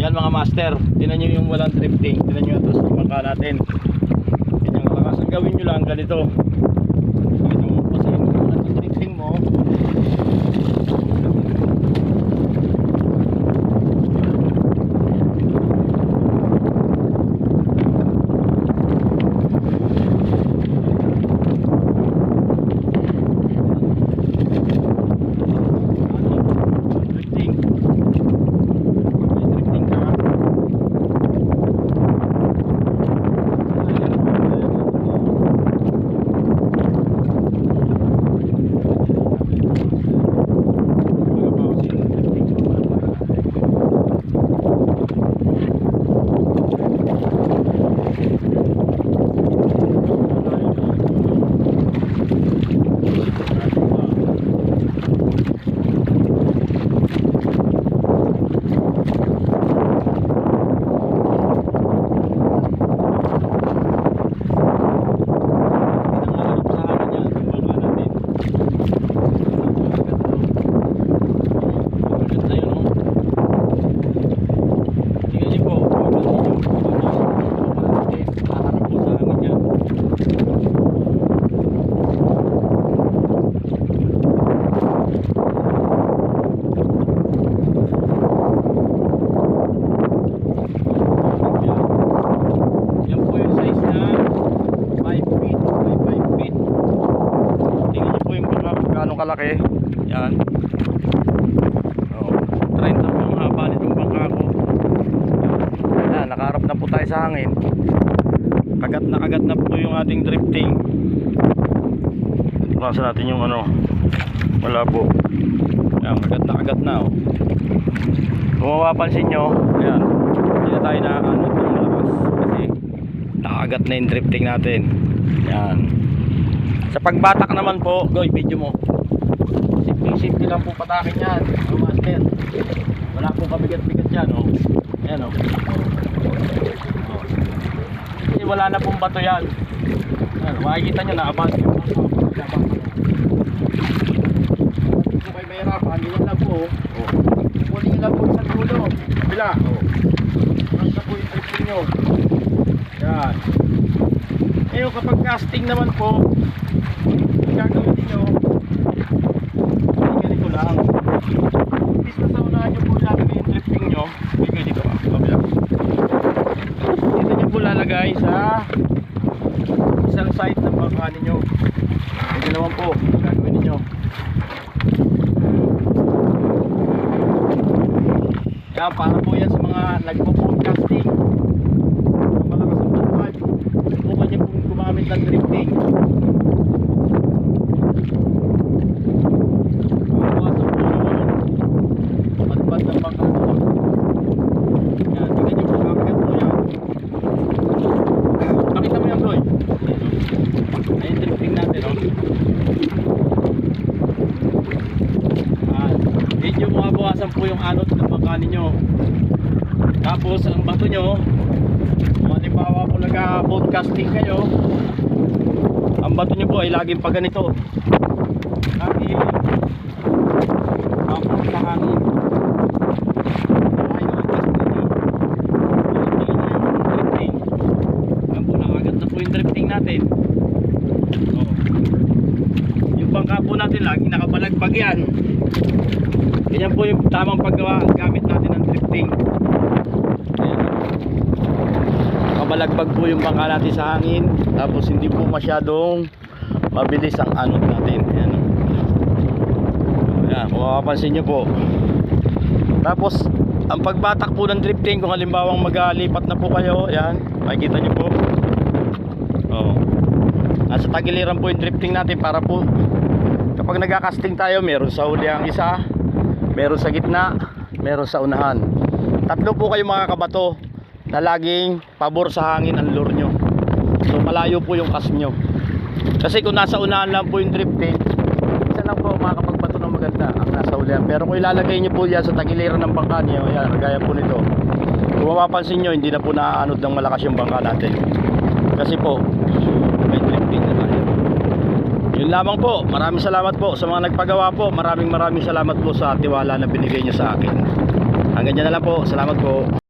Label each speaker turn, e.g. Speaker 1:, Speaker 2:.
Speaker 1: Yan mga master, tinan nyo yung walang drifting. Tinan nyo ito sa bangka natin. Yan yung malakas. Ang gawin nyo lang. Ganito mo. Kasi yung walang drifting mo, ano, drifting. May drifting ka. Yan po yung size niya 5 feet by 5 feet Tingnan niyo po yung baka kalaki Yan. Oh, 30 po yung haba nitong bangka ko. Yan, nakaharap na po tayo sa hangin. Kagat na kagat na po yung ating drifting. Basa natin yung ano Wala po Yan, kagat na kagat na oh. Kung mapapansin nyo Yan. Hindi na tayo na ano Kasi nakagat na yung drifting natin. Yan. Sa pagbatak naman po goy video mo simple lang po patakin yan mga master wala po kabigat bigat yan oh. yan oh. oh. kasi wala na pong bato yan yan, makikita nyo naabas yung bato kung kayo mahirapan ganyan lang po oh. kunin lang po sa dulo bila oh. Basta po yung drifting nyo yan. Ngayon kapag casting naman po, gagawin niyo ay ganito lang. Imbis na sa unahan nyo po ilalagay yung drifting nyo, ay ganito ah, kabila. Dito nyo po lalagay sa isang side ng bangka ninyo. Ito naman po, gagawin ninyo. Yan, para po yan sa mga nagpo-podcasting malakas ang patupad. Subukan niyo kung gumamit ng drifting. Mabawasan po yung patupad ng bangka po. Yan, tingnan niyo kung kakagat po yan. Pakita mo yan, Boy. Ayan, drifting natin, oh. Yan. Medyo mabawasan po yung anot ng bangka ninyo. Tapos, ang bato nyo, kung halimbawa po nag-podcasting kayo, ang bato nyo po ay laging pa ganito. Lagi tapos sa hangin. Nyo. Nyo yung drifting. Na natin. Oh. Yung bangka po natin, laging nakabalagbag yan. Ganyan po yung tamang paggawa gamit natin ng drifting. Ayan. Kabalagbag po yung bangka natin sa hangin. Tapos hindi po masyadong mabilis ang anod natin. Ayan. Ayan, kung makapansin nyo po. Tapos, ang pagbatak po ng drifting, kung halimbawang magalipat na po kayo, ayan, makikita nyo po. Oh. Nasa tagiliran po yung drifting natin para po kapag nagka-casting tayo, meron sa huli ang isa, meron sa gitna, meron sa unahan. Tatlo po kayo mga kabato na laging pabor sa hangin ang lure nyo. So malayo po yung cast nyo. Kasi kung nasa unahan lang po yung drifting, isa lang po makakapagbato ng maganda ang nasa ulihan. Pero kung ilalagay nyo po yan sa tagiliran ng bangka nyo, yan, gaya po nito. Kung mapapansin nyo, hindi na po naaanod ng malakas yung bangka natin. Kasi po, may drifting na tayo. Yun lamang po. Maraming salamat po sa mga nagpagawa po. Maraming maraming salamat po sa tiwala na binigay nyo sa akin. Hanggang dyan na lang po. Salamat po.